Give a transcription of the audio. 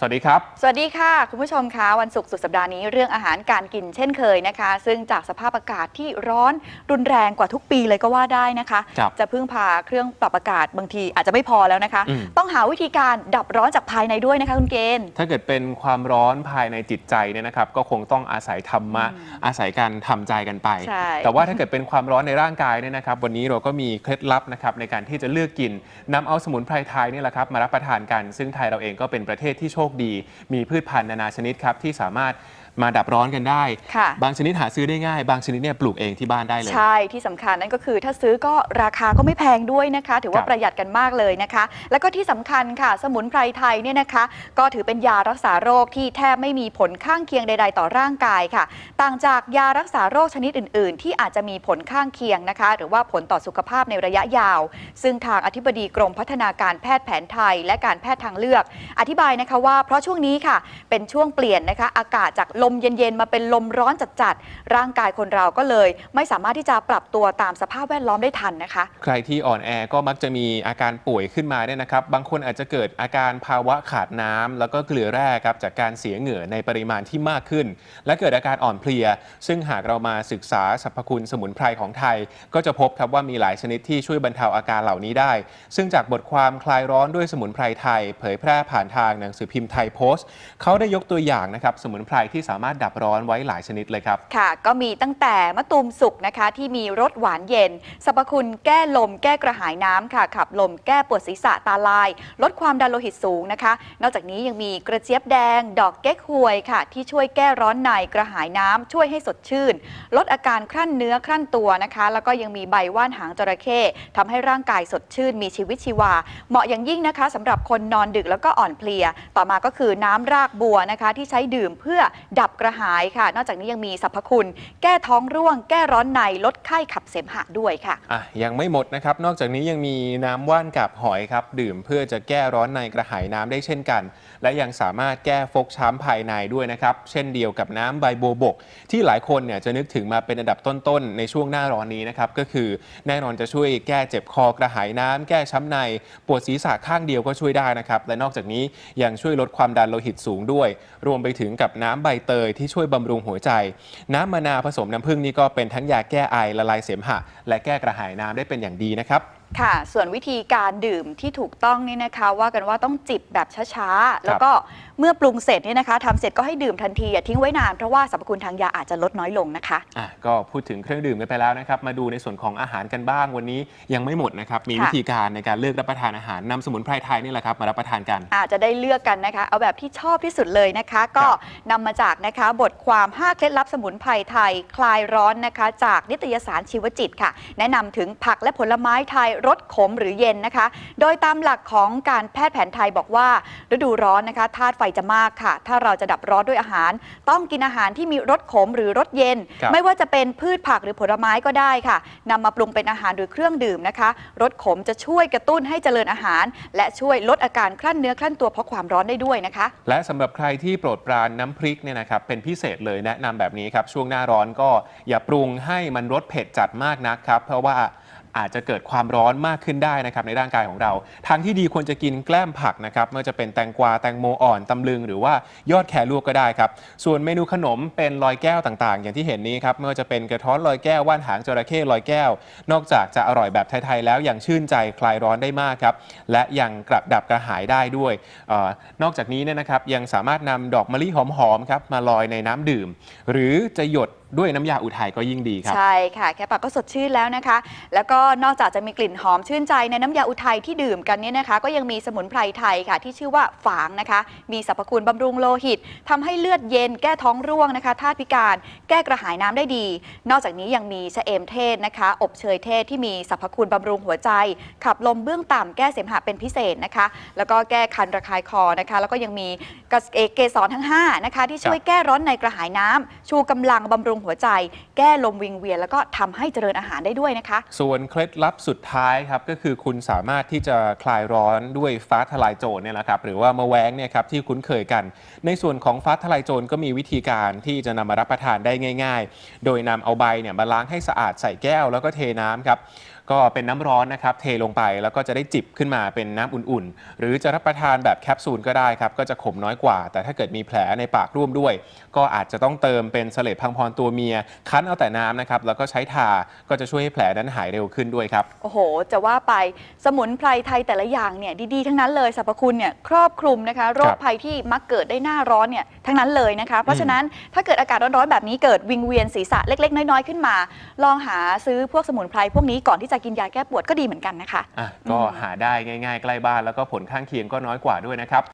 สวัสดีครับ สวัสดีค่ะ คุณผู้ชมคะวันศุกร์สุดสัปดาห์นี้เรื่องอาหารการกินเช่นเคยนะคะ ซึ่งจากสภาพอากาศที่ร้อนรุนแรงกว่าทุกปีเลยก็ว่าได้นะคะ ครับจะพึ่งพาเครื่องปรับอากาศบางทีอาจจะไม่พอแล้วนะคะ อืม ต้องหาวิธีการดับร้อนจากภายในด้วยนะคะคุณเกณฑ์ ถ้าเกิดเป็นความร้อนภายในจิตใจเนี่ยนะครับ ก็คงต้องอาศัยธรรมะอืมอาศัยการทำใจกันไป ใช่ แต่ว่าถ้าเกิดเป็นความร้อนในร่างกายเนี่ยนะครับ วันนี้เราก็มีเคล็ดลับนะครับในการที่จะเลือกกินนำเอาสมุนไพรไทยนี่แหละครับมารับประทานกัน ซึ่งไทยเราเองก็เป็นประเทศที่โชคดี มีพืชพันธุ์นานาชนิดครับที่สามารถ มาดับร้อนกันได้ ค่ะ บางชนิดหาซื้อได้ง่าย บางชนิดเนี่ยปลูกเองที่บ้านได้เลย ใช่ที่สำคัญนั่นก็คือถ้าซื้อก็ราคาก็ไม่แพงด้วยนะคะ ถือว่าครับ ประหยัดกันมากเลยนะคะ แล้วก็ที่สำคัญค่ะ สมุนไพรไทยเนี่ยนะคะ ก็ถือเป็นยารักษาโรคที่แทบไม่มีผลข้างเคียงใด ๆ ต่อร่างกายค่ะ ต่างจากยารักษาโรคชนิดอื่น ๆ ที่อาจจะมีผลข้างเคียงนะคะ หรือว่าผลต่อสุขภาพในระยะยาว ซึ่งทางอธิบดีกรมพัฒนาการแพทย์แผนไทย และการแพทย์ทางเลือก อธิบายนะคะว่าเพราะช่วงนี้ค่ะ เป็นช่วงเปลี่ยนนะคะ อากาศจากลมมเย็นๆ มาเป็นลมร้อนจัดๆ ร่างกายคนเราก็เลย ไม่สามารถที่จะปรับตัวตามสภาพแวดล้อมได้ทันนะคะ ใครที่อ่อนแอก็มักจะมีอาการป่วยขึ้นมาเนี่ยนะครับ บางคนอาจจะเกิดอาการภาวะขาดน้ำแล้วก็เกลือแร่ครับจากการเสียเหงื่อในปริมาณที่มากขึ้น และเกิดอาการอ่อนเพลีย ซึ่งหากเรามาศึกษาสรรพคุณสมุนไพรของไทย ก็จะพบครับว่ามีหลายชนิดที่ช่วยบรรเทาอาการเหล่านี้ได้ ซึ่งจากบทความคลายร้อนด้วยสมุนไพรไทย เผยแพร่ผ่านทางหนังสือพิมพ์ไทยโพสต์เขาได้ยกตัวอย่างนะครับสมุนไพรที่สามารถดับร้อนไว้หลายชนิดเลยครับ ค่ะ ก็มีตั้งแต่มะตูมสุกนะคะ ที่มีรสหวานเย็นสรรพคุณแก้ลม แก้กระหายน้ำค่ะ ขับลมแก้ปวดศีรษะตาลาย ลดความดันโลหิตสูงนะคะ นอกจากนี้ยังมีกระเจี๊ยบแดง ดอกเก๊กฮวยค่ะ ที่ช่วยแก้ร้อนในกระหายน้ำช่วยให้สดชื่น ลดอาการครั่นเนื้อครั่นตัวนะคะ แล้วก็ยังมีใบว่านหางจระเข้ทำให้ร่างกายสดชื่น มีชีวิตชีวา เหมาะอย่างยิ่งนะคะสำหรับคนนอนดึกแล้วก็อ่อนเพลีย ต่อมาก็คือน้ำรากบัวนะคะ ที่ใช้ดื่มเพื่อดับกระหายค่ะ นอกจากนี้ยังมีสรรพคุณ แก้ท้องร่วง แก้ร้อนในลดไข้ขับเสมหะด้วยค่ะ อะยังไม่หมดนะครับ นอกจากนี้ยังมีน้ำว่านกับหอยครับ ดื่มเพื่อจะแก้ร้อนในกระหายน้ำได้เช่นกัน และยังสามารถแก้ฟกช้ำภายในด้วยนะครับ เช่นเดียวกับน้ำใบโบวบก ที่หลายคนเนี่ยจะนึกถึงมาเป็นอันดับต้นๆในช่วงหน้าร้อนนี้นะครับก็คือแน่นอนจะช่วยแก้เจ็บคอกระหายน้ำแก้ช้ำในปวดศีรษะข้างเดียวก็ช่วยได้นะครับและนอกจากนี้ยังช่วยลดความดันโลหิตสูงด้วย รวมไปถึงกับน้ำใบเตยที่ช่วยบำรุงหัวใจ น้ำมะนาวผสมน้ำผึ้งนี่ก็เป็นทั้งยาแก้ไอละลายเสมหะ และแก้กระหายน้ำได้เป็นอย่างดีนะครับ ค่ะ ส่วนวิธีการดื่มที่ถูกต้องนี่นะคะ ว่ากันว่าต้องจิบแบบช้าๆ แล้วก็เมื่อปรุงเสร็จเนี่ยนะคะทำเสร็จก็ให้ดื่มทันที อย่าทิ้งไว้นานเพราะว่าสรรพคุณทางยาอาจจะลดน้อยลงนะคะ อะก็พูดถึงเครื่องดื่มกันไปแล้วนะครับ มาดูในส่วนของอาหารกันบ้างวันนี้ยังไม่หมดนะครับ มีค่ะ วิธีการในการเลือกรับประทานอาหารนำสมุนไพรไทยนี่แหละครับมารับประทานกัน อาจจะได้เลือกกันนะคะ เอาแบบที่ชอบที่สุดเลยนะคะ ก็นำมาจากนะคะบทความ 5 เคล็ดลับสมุนไพรไทย คลายร้อนนะคะ จากนิตยสารชีวจิตค่ะ แนะนำถึงผักและผลไม้ไทยรสขมหรือเย็นนะคะ โดยตามหลักของการแพทย์แผนไทยบอกว่า ฤดูร้อนนะคะธาตุไฟจะมากค่ะ ถ้าเราจะดับร้อนด้วยอาหาร ต้องกินอาหารที่มีรสขมหรือรสเย็นครับไม่ว่าจะเป็นพืชผักหรือผลไม้ก็ได้ค่ะนำมาปรุงเป็นอาหารหรือเครื่องดื่มนะคะรสขมจะช่วยกระตุ้นให้เจริญอาหาร และช่วยลดอาการคลั่นเนื้อคลั่นตัวเพราะความร้อนได้ด้วยนะคะ และสำหรับใครที่โปรดปรานน้ำพริกเนี่ยนะครับเป็นพิเศษเลยแนะนำแบบนี้ครับช่วงหน้าร้อนก็อย่าปรุงให้มันรสเผ็ดจัดมากนักครับเพราะว่า อาจจะเกิดความร้อนมากขึ้นได้นะครับในร่างกายของเรา ทางที่ดีควรจะกินแกล้มผักนะครับไม่ว่าจะเป็นแตงกวาแตงโมอ่อนตำลึง หรือว่ายอดแครลวกก็ได้ครับ ส่วนเมนูขนมเป็นลอยแก้วต่าง ๆ อย่างที่เห็นนี้ครับไม่ว่าจะเป็นกระท้อนลอยแก้วว่านหางจระเข้ลอยแก้ว นอกจากจะอร่อยแบบไทยๆแล้วยังชื่นใจคลายร้อนได้มากครับและยังกระดับกระหายได้ด้วยออนอกจากนี้เนี่ยนะครับยังสามารถนำดอกมะลิหอมๆครับมาลอยในน้ำดื่ม หรือจะหยด ด้วยน้ำยาอุทัยก็ยิ่งดีครับ ใช่ค่ะ แค่ปากก็สดชื่นแล้วนะคะ แล้วก็นอกจากจะมีกลิ่นหอมชื่นใจในน้ำยาอุทัยที่ดื่มกันเนี่ยนะคะ ก็ยังมีสมุนไพรไทยค่ะ ที่ชื่อว่าฝางนะคะ มีสรรพคุณบำรุงโลหิตทำให้เลือดเย็นแก้ท้องร่วงนะคะธาตุพิการแก้กระหายน้ำได้ดี นอกจากนี้ยังมีชะเอมเทศนะคะ อบเชยเทศที่มีสรรพคุณบำรุงหัวใจ ขับลมเบื้องต่ำแก้เสมหะเป็นพิเศษนะคะ แล้วก็แก้คันระคายคอนะคะ แล้วก็ยังมีกระเกสรทั้งห้านะคะที่ช่วยแก้ร้อนในกระหายน้ำชูกำลังบำรุงหัวใจ แก้ลมวิงเวียนแล้วก็ทำให้เจริญอาหารได้ด้วยนะคะ ส่วนเคล็ดลับสุดท้ายครับก็คือคุณสามารถที่จะคลายร้อนด้วยฟ้าทลายโจรเนี่ยแหละครับหรือว่ามะแว้งเนี่ยครับที่คุ้นเคยกัน ในส่วนของฟ้าทลายโจรก็มีวิธีการที่จะนำมารับประทานได้ง่าย ๆ โดยนำเอาใบเนี่ยมาล้างให้สะอาดใส่แก้วแล้วก็เทน้ำครับก็เป็นน้ำร้อนนะครับเทลงไปแล้วก็จะได้จิบขึ้นมาเป็นน้ำอุ่นๆ หรือจะรับประทานแบบแคปซูลก็ได้ครับก็จะขมน้อยกว่า แต่ถ้าเกิดมีแผลในปากร่วมด้วย ก็อาจจะต้องเติมเป็นเสลดพังพรตัวเมีย คั้นเอาแต่น้ำนะครับ แล้วก็ใช้ทา ก็จะช่วยให้แผลนั้นหายเร็วขึ้นด้วยครับ โอ้โห จะว่าไปสมุนไพรไทยแต่ละอย่างเนี่ยดีๆ ทั้งนั้นเลยสรรพคุณเนี่ยครอบคลุมนะคะ โรคภัยที่มักเกิดได้หน้าร้อนเนี่ยทั้งนั้นเลยนะคะ เพราะฉะนั้นถ้าเกิดอากาศร้อนๆแบบนี้เกิดวิงเวียนศีรษะเล็ก ๆ น้อยๆขึ้นมา ลองหาซื้อพวกสมุนไพรพวกนี้ก่อนที่จะกินยาแก้ปวดก็ดีเหมือนกันนะคะ อะก็หาได้ง่าย ๆ ใกล้บ้านแล้วก็ผลข้างเคียงก็น้อยกว่าด้วยนะครับ